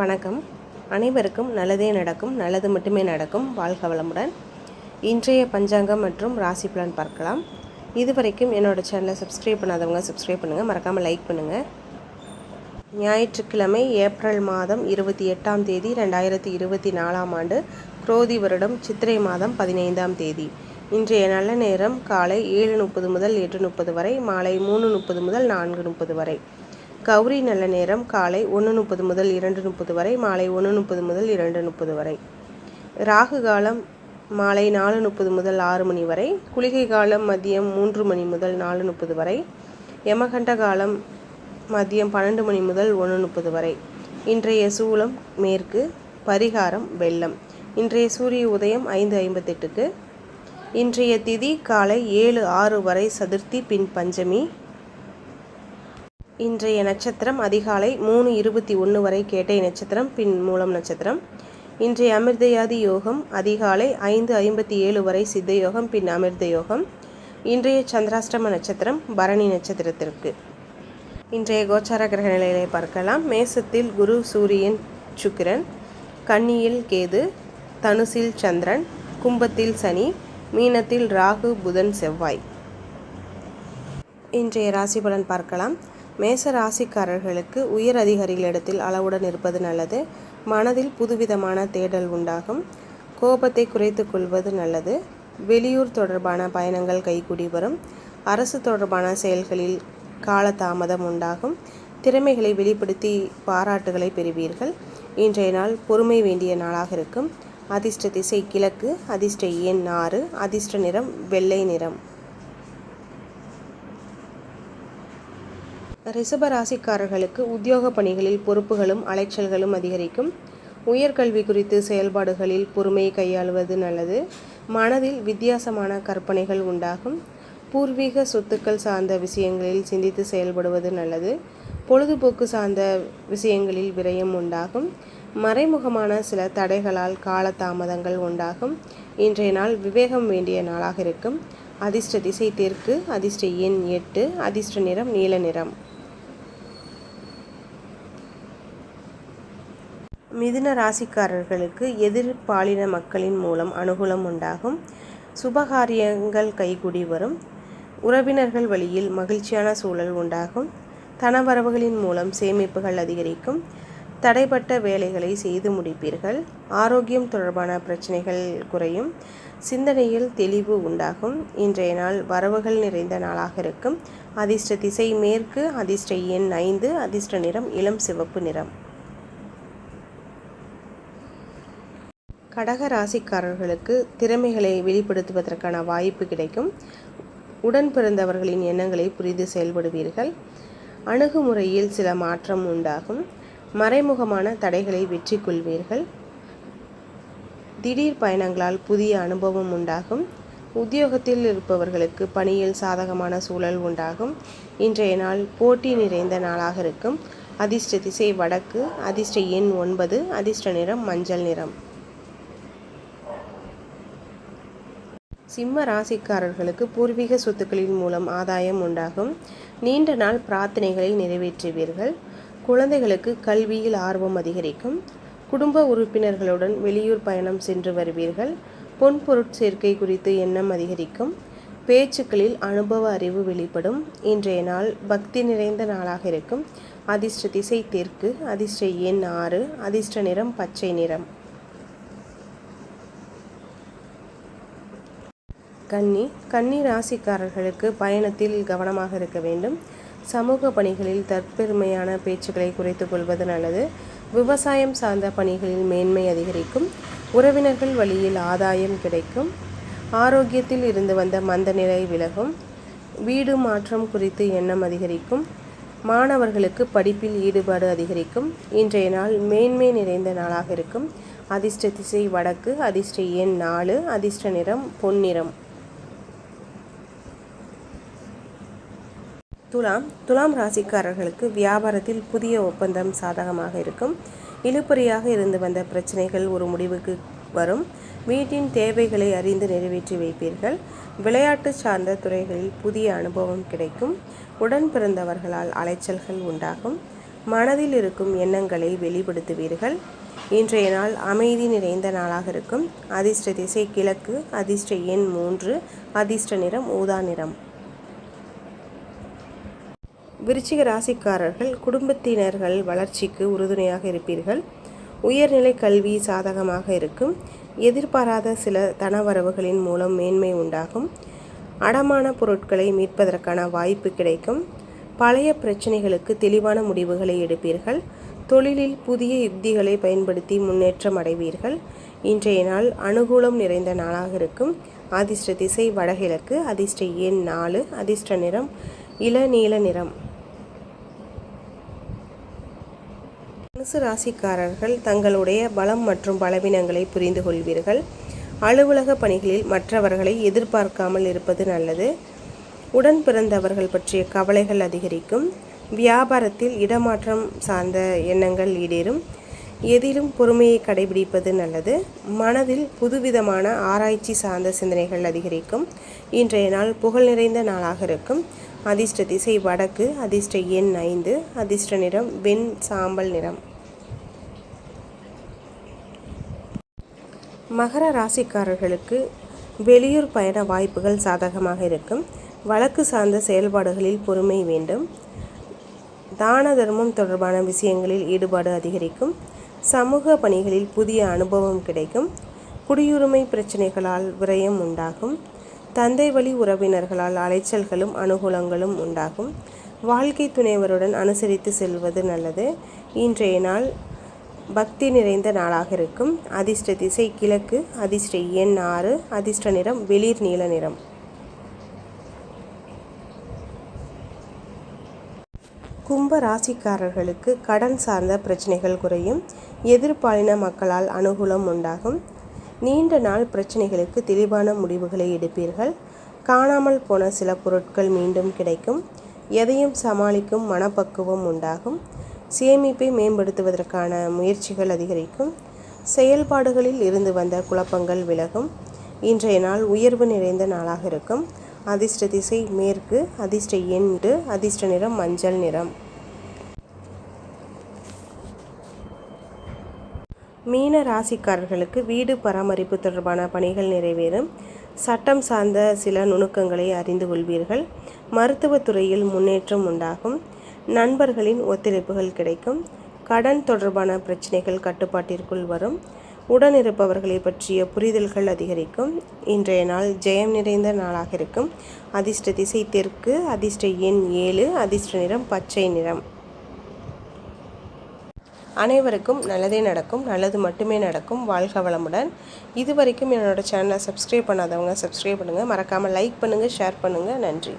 வணக்கம். அனைவருக்கும் நல்லதே நடக்கும் நல்லது மட்டுமே நடக்கும் வாழ்க வளமுடன். இன்றைய பஞ்சாங்கம் மற்றும் ராசி பலன் பார்க்கலாம். இதுவரைக்கும் என்னோடய சேனலை சப்ஸ்கிரைப் பண்ணாதவங்க சப்ஸ்கிரைப் பண்ணுங்கள் மறக்காமல் லைக் பண்ணுங்கள் ஞாயிற்றுக்கிழமை ஏப்ரல் மாதம் இருபத்தி எட்டாம் தேதி ரெண்டாயிரத்தி இருபத்தி நாலாம் ஆண்டு குரோதி வருடம் சித்திரை மாதம் பதினைந்தாம் தேதி. இன்றைய நல்ல நேரம் காலை ஏழு முப்பது முதல் எட்டு முப்பது வரை மாலை மூணு முப்பது முதல் நான்கு முப்பது வரை. கௌரி நல்ல நேரம் காலை ஒன்று முப்பது முதல் இரண்டு முப்பது வரை மாலை ஒன்று முப்பது முதல் இரண்டு முப்பது வரை. ராகு காலம் மாலை நாலு முப்பது முதல் ஆறு மணி வரை குளிகை காலம் மதியம் மூன்று மணி முதல் நாலு முப்பது வரை யமகண்ட காலம் மதியம் பன்னெண்டு மணி முதல் ஒன்று முப்பது வரை. இன்றைய சூலம் மேற்கு பரிகாரம் வெள்ளம். இன்றைய சூரிய உதயம் ஐந்து ஐம்பத்தெட்டுக்கு. இன்றைய திதி காலை ஏழு ஆறு வரை சதுர்த்தி பின் பஞ்சமி. இன்றைய நட்சத்திரம் அதிகாலை மூணு இருபத்தி ஒன்று வரை கேட்டை நட்சத்திரம் பின் மூலம் நட்சத்திரம். இன்றைய அமிர்தயாதி யோகம் அதிகாலை ஐந்து ஐம்பத்தி ஏழு வரை சித்த யோகம் பின் அமிர்த யோகம். இன்றைய சந்திராஷ்டம நட்சத்திரம் பரணி நட்சத்திரத்திற்கு. இன்றைய கோச்சார கிரக நிலைகளை பார்க்கலாம். மேசத்தில் குரு சூரியன் சுக்கிரன் கன்னியில் கேது தனுசில் சந்திரன் கும்பத்தில் சனி மீனத்தில் ராகு புதன் செவ்வாய். இன்றைய ராசி பலன் பார்க்கலாம். மேச ராசிக்காரர்களுக்கு உயர் அதிகாரிகளிடத்தில் அளவுடன் இருப்பது நல்லது. மனதில் புதுவிதமான தேடல் உண்டாகும். கோபத்தை குறைத்து கொள்வது நல்லது. வெளியூர் தொடர்பான பயணங்கள் கைகூடி வரும். அரசு தொடர்பான செயல்களில் காலதாமதம் உண்டாகும். திறமைகளை வெளிப்படுத்தி பாராட்டுகளை பெறுவீர்கள். இன்றைய நாள் பொறுமை வேண்டிய நாளாக இருக்கும். அதிர்ஷ்ட திசை கிழக்கு அதிர்ஷ்ட எண் ஆறு அதிர்ஷ்ட நிறம் வெள்ளை நிறம். ரிஷப ராசிக்காரர்களுக்கு உத்தியோக பணிகளில் பொறுப்புகளும் அலைச்சல்களும் அதிகரிக்கும். உயர்கல்வி குறித்து செயல்பாடுகளில் பொறுமையை கையாளுவது நல்லது. மனதில் வித்தியாசமான கற்பனைகள் உண்டாகும். பூர்வீக சொத்துக்கள் சார்ந்த விஷயங்களில் சிந்தித்து செயல்படுவது நல்லது. பொழுதுபோக்கு சார்ந்த விஷயங்களில் விரயம் உண்டாகும். மறைமுகமான சில தடைகளால் காலதாமதங்கள் உண்டாகும். இன்றைய நாள் விவேகம் வேண்டிய நாளாக இருக்கும். அதிர்ஷ்ட திசை தெற்கு அதிர்ஷ்ட எண் எட்டு அதிர்ஷ்ட நிறம் நீல நிறம். மிதுன ராசிக்காரர்களுக்கு எதிர்பாலின மக்களின் மூலம் அனுகூலம் உண்டாகும். சுபகாரியங்கள் கைகூடி வரும். உறவினர்கள் வழியில் மகிழ்ச்சியான சூழல் உண்டாகும். தனவரவுகளின் மூலம் சேமிப்புகள் அதிகரிக்கும். தடைப்பட்ட வேலைகளை செய்து முடிப்பீர்கள். ஆரோக்கியம் தொடர்பான பிரச்சனைகள் குறையும். சிந்தனையில் தெளிவு உண்டாகும். இன்றைய நாள் வரவுகள் நிறைந்த நாளாக இருக்கும். அதிர்ஷ்ட திசை மேற்கு அதிர்ஷ்ட எண் ஐந்து அதிர்ஷ்ட நிறம் இளம் சிவப்பு நிறம். கடக ராசிக்காரர்களுக்கு திறமைகளை வெளிப்படுத்துவதற்கான வாய்ப்பு கிடைக்கும். உடன் பிறந்தவர்களின் எண்ணங்களை புரிந்து செயல்படுவீர்கள். அணுகுமுறையில் சில மாற்றம் உண்டாகும். மறைமுகமான தடைகளை வெற்றி கொள்வீர்கள் திடீர் பயணங்களால் புதிய அனுபவம் உண்டாகும். உத்தியோகத்தில் இருப்பவர்களுக்கு பணியில் சாதகமான சூழல் உண்டாகும். இன்றைய நாள் போட்டி நிறைந்த நாளாக இருக்கும். அதிர்ஷ்ட திசை வடக்கு அதிர்ஷ்ட எண் ஒன்பது அதிர்ஷ்ட நிறம் மஞ்சள் நிறம். சிம்ம ராசிக்காரர்களுக்கு பூர்வீக சொத்துக்களின் மூலம் ஆதாயம் உண்டாகும். நீண்ட நாள் பிரார்த்தனைகளை நிறைவேற்றுவீர்கள். குழந்தைகளுக்கு கல்வியில் ஆர்வம் அதிகரிக்கும். குடும்ப உறுப்பினர்களுடன் வெளியூர் பயணம் சென்று வருவீர்கள். பொன் பொருட்சேர்க்கை குறித்து எண்ணம் அதிகரிக்கும். பேச்சுக்களில் அனுபவ அறிவு வெளிப்படும். இன்றைய நாள் பக்தி நிறைந்த நாளாக இருக்கும். அதிர்ஷ்ட திசை தெற்கு அதிர்ஷ்ட எண் ஆறு அதிர்ஷ்ட நிறம் பச்சை நிறம். கன்னி கன்னி ராசிக்காரர்களுக்கு பயணத்தில் கவனமாக இருக்க வேண்டும். சமூக பணிகளில் தற்பெருமையான பேச்சுக்களை குறைத்து கொள்வது நல்லது. விவசாயம் சார்ந்த பணிகளில் மேன்மை அதிகரிக்கும். உறவினர்கள் வழியில் ஆதாயம் கிடைக்கும். ஆரோக்கியத்தில் இருந்து வந்த மந்த நிலை விலகும். வீடு மாற்றம் குறித்து எண்ணம் அதிகரிக்கும். மாணவர்களுக்கு படிப்பில் ஈடுபாடு அதிகரிக்கும். இன்றைய நாள் மேன்மை நிறைந்த நாளாக இருக்கும். அதிர்ஷ்ட திசை வடக்கு அதிர்ஷ்ட எண் நாலு அதிர்ஷ்ட நிறம் பொன்னிறம். துலாம் துலாம் ராசிக்காரர்களுக்கு வியாபாரத்தில் புதிய ஒப்பந்தம் சாதகமாக இருக்கும். இழுபறியாக இருந்து வந்த பிரச்சனைகள் ஒரு முடிவுக்கு வரும். வீட்டின் தேவைகளை அறிந்து நிறைவேற்றி வைப்பீர்கள். விளையாட்டு சார்ந்த துறைகளில் புதிய அனுபவம் கிடைக்கும். உடன் பிறந்தவர்களால் அலைச்சல்கள் உண்டாகும். மனதில் இருக்கும் எண்ணங்களை வெளிப்படுத்துவீர்கள். இன்றைய நாள் அமைதி நிறைந்த நாளாக இருக்கும். அதிர்ஷ்ட திசை கிழக்கு அதிர்ஷ்ட எண் மூன்று அதிர்ஷ்ட நிறம் ஊதா நிறம். விருச்சிக ராசிக்காரர்கள் குடும்பத்தினர்கள் வளர்ச்சிக்கு உறுதுணையாக இருப்பீர்கள். உயர்நிலை கல்வி சாதகமாக இருக்கும். எதிர்பாராத சில தனவரவுகளின் மூலம் மேன்மை உண்டாகும். அடமான பொருட்களை மீட்பதற்கான வாய்ப்பு கிடைக்கும். பழைய பிரச்சனைகளுக்கு தெளிவான முடிவுகளை எடுப்பீர்கள். தொழிலில் புதிய யுக்திகளை பயன்படுத்தி முன்னேற்றம் அடைவீர்கள். இன்றைய நாள் அனுகூலம் நிறைந்த நாளாக இருக்கும். அதிர்ஷ்ட திசை வடகிழக்கு அதிர்ஷ்ட எண் நாலு அதிர்ஷ்ட நிறம் இளநீல நிறம். தனுசு ராசிக்காரர்கள் தங்களுடைய பலம் மற்றும் பலவீனங்களை புரிந்து கொள்வீர்கள். அலுவலக பணிகளில் மற்றவர்களை எதிர்பார்க்காமல் இருப்பது நல்லது. உடன் பிறந்தவர்கள் பற்றிய கவலைகள் அதிகரிக்கும். வியாபாரத்தில் இடமாற்றம் சார்ந்த எண்ணங்கள் ஈடேறும். எதிலும் பொறுமையை கடைபிடிப்பது நல்லது. மனதில் புதுவிதமான ஆராய்ச்சி சார்ந்த சிந்தனைகள் அதிகரிக்கும். இன்றைய நாள் புகழ் நிறைந்த நாளாக இருக்கும். அதிர்ஷ்ட திசை வடக்கு அதிர்ஷ்ட எண் ஐந்து அதிர்ஷ்ட நிறம் வெண் சாம்பல் நிறம். மகர ராசிக்காரர்களுக்கு வெளியூர் பயண வாய்ப்புகள் சாதகமாக இருக்கும். வழக்கு சார்ந்த செயல்பாடுகளில் பொறுமை வேண்டும். தான தர்மம் தொடர்பான விஷயங்களில் ஈடுபாடு அதிகரிக்கும். சமூக பணிகளில் புதிய அனுபவம் கிடைக்கும். குடியுரிமை பிரச்சனைகளால் விரயம் உண்டாகும். தந்தை வழி உறவினர்களால் அலைச்சல்களும் அனுகூலங்களும் உண்டாகும். வாழ்க்கை துணைவருடன் அனுசரித்து செல்வது நல்லது. இன்றைய நாள் பக்தி நிறைந்த நாளாக இருக்கும். அதிர்ஷ்ட திசை கிழக்கு அதிர்ஷ்ட எண் ஆறு அதிர்ஷ்ட நிறம் வெளிர் நீல நிறம். கும்ப ராசிக்காரர்களுக்கு கடன் சார்ந்த பிரச்சனைகள் குறையும். எதிர்பாலின மக்களால் அனுகூலம் உண்டாகும். நீண்ட நாள் பிரச்சனைகளுக்கு தெளிவான முடிவுகளை எடுப்பீர்கள். காணாமல் போன சில பொருட்கள் மீண்டும் கிடைக்கும். எதையும் சமாளிக்கும் மனப்பக்குவம் உண்டாகும். சேமிப்பை மேம்படுத்துவதற்கான முயற்சிகள் அதிகரிக்கும். செயல்பாடுகளில் இருந்து வந்த குழப்பங்கள் விலகும். இன்றைய நாள் உயர்வு நிறைந்த நாளாக இருக்கும். அதிர்ஷ்ட திசை மேற்கு அதிர்ஷ்ட எண்டு அதிர்ஷ்ட நிறம் மஞ்சள் நிறம். மீன ராசிக்காரர்களுக்கு வீடு பராமரிப்பு தொடர்பான பணிகள் நிறைவேறும். சட்டம் சார்ந்த சில நுணுக்கங்களை அறிந்து கொள்வீர்கள். மருத்துவத்துறையில் முன்னேற்றம் உண்டாகும். நண்பர்களின் ஒத்துழைப்புகள் கிடைக்கும். கடன் தொடர்பான பிரச்சனைகள் கட்டுப்பாட்டிற்குள் வரும். உடன் இருப்பவர்களை பற்றிய புரிதல்கள் அதிகரிக்கும். இன்றைய நாள் ஜெயம் நிறைந்த நாளாக இருக்கும். அதிர்ஷ்ட திசை தெற்கு அதிர்ஷ்ட எண் ஏழு அதிர்ஷ்ட நிறம் பச்சை நிறம். அனைவருக்கும் நல்லதே நடக்கும் நல்லது மட்டுமே நடக்கும். வாழ்க வளமுடன். இது வரைக்கும் என்னோடய சேனலை சப்ஸ்கிரைப் பண்ணாதவங்க சப்ஸ்கிரைப் பண்ணுங்கள் மறக்காமல் லைக் பண்ணுங்கள் ஷேர் பண்ணுங்கள் நன்றி.